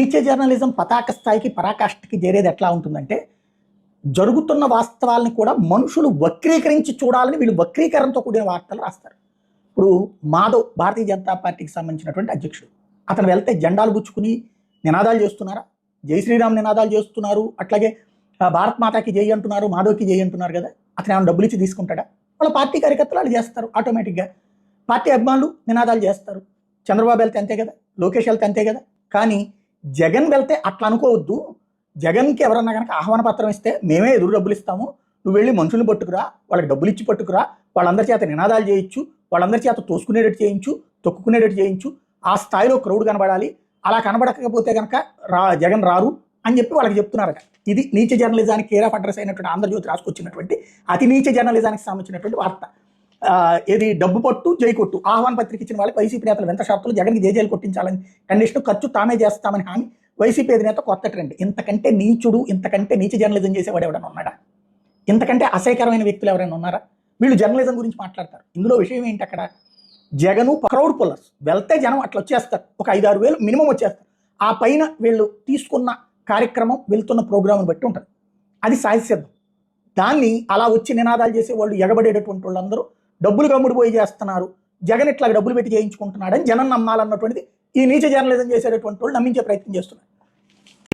Teacher journalism పతాక స్థాయికి పరాకాష్ఠకి చేరేది ఎట్లా ఉంటుందంటే జరుగుతున్న వాస్తవాలని కూడా మనుషులు వక్రీకరించి చూడాలని వీళ్ళు వక్రీకరణతో కూడిన వార్తలు రాస్తారు. ఇప్పుడు మాధవ్ భారతీయ జనతా పార్టీకి సంబంధించినటువంటి అధ్యక్షుడు. అతను వెళ్తే జెండాలు గుచ్చుకుని నినాదాలు చేస్తున్నారా? జై శ్రీరామ్ నినాదాలు చేస్తున్నారు. అట్లాగే భారత్ మాతాకి జై అంటున్నారు మాధవ్కి జై అంటున్నారు కదా? అతను ఏమైనా డబ్బులు ఇచ్చి తీసుకుంటాడా? వాళ్ళ పార్టీ కార్యకర్తలు వాళ్ళు చేస్తారు ఆటోమేటిక్గా. పార్టీ అభిమానులు నినాదాలు చేస్తారు. చంద్రబాబు వెళ్తే అంతే కదా? లోకేష్ వెళ్తే అంతే కదా? కానీ జగన్ వెళ్తే అట్లా అనుకోవద్దు. జగన్కి ఎవరన్నా కనుక ఆహ్వాన పత్రం ఇస్తే మేమే ఎదురు డబ్బులు ఇస్తాము. నువ్వు వెళ్ళి మనుషుల్ని పట్టుకురా వాళ్ళకి డబ్బులు ఇచ్చి పట్టుకురా వాళ్ళందరి చేత నినాదాలు చేయించు వాళ్ళందరి చేత తోసుకునేటట్టు చేయించు తొక్కుకునేటట్టు చేయించు ఆ స్థాయిలో క్రౌడ్ కనబడాలి. అలా కనబడకపోతే కనుక రా జగన్ రారు అని చెప్పి వాళ్ళకి చెప్తున్నారట. ఇది నీచ జర్నలిజానికి కేర్ ఆఫ్ అడ్రస్ అయినటువంటి ఆంధ్రజ్యోతి రాసుకొచ్చినటువంటి అతి నీచ జర్నలిజానికి సంబంధించినటువంటి వార్త. ఏది డబ్బు పట్టు జై కొట్టు. ఆహ్వాన పత్రిక ఇచ్చిన వాళ్ళకి వైసీపీ నేతలు వింత షరతులు జగన్కి జేజేలు కొట్టించాలని కండిషన్ ఖర్చు తామే చేస్తామని హామీ వైసీపీ అధినేత కొత్త ట్రెండ్. ఇంతకంటే నీచుడు ఇంతకంటే నీచ జర్నలిజం చేసేవాడు ఎవడైనా ఉన్నాడా? ఇంతకంటే అసహ్యకరమైన వ్యక్తులు ఎవరైనా ఉన్నారా? వీళ్ళు జర్నలిజం గురించి మాట్లాడతారు. ఇందులో విషయం ఏంటి అక్కడ? జగను క్రౌడ్ పుల్లర్స్ వెళ్తే జనం అట్లా వచ్చేస్తారు. ఒక ఐదు ఆరు వేలు మినిమం వచ్చేస్తారు. ఆ పైన వీళ్ళు తీసుకున్న కార్యక్రమం వెళ్తున్న ప్రోగ్రామ్ని బట్టి ఉంటుంది. అది సాహిత్యం దాన్ని అలా వచ్చి నినాదాలు చేసే వాళ్ళు ఎగబడేటటువంటి వాళ్ళందరూ డబ్బులు గమ్ముడు పోయి చేస్తున్నారు. జగన్ ఇట్లా డబ్బులు పెట్టి చేయించుకుంటున్నాడని జనం నమ్మాలన్నటువంటిది ఈ నీచ జర్నలిజం చేసేటటువంటి వాళ్ళు నమ్మించే ప్రయత్నం చేస్తున్నారు.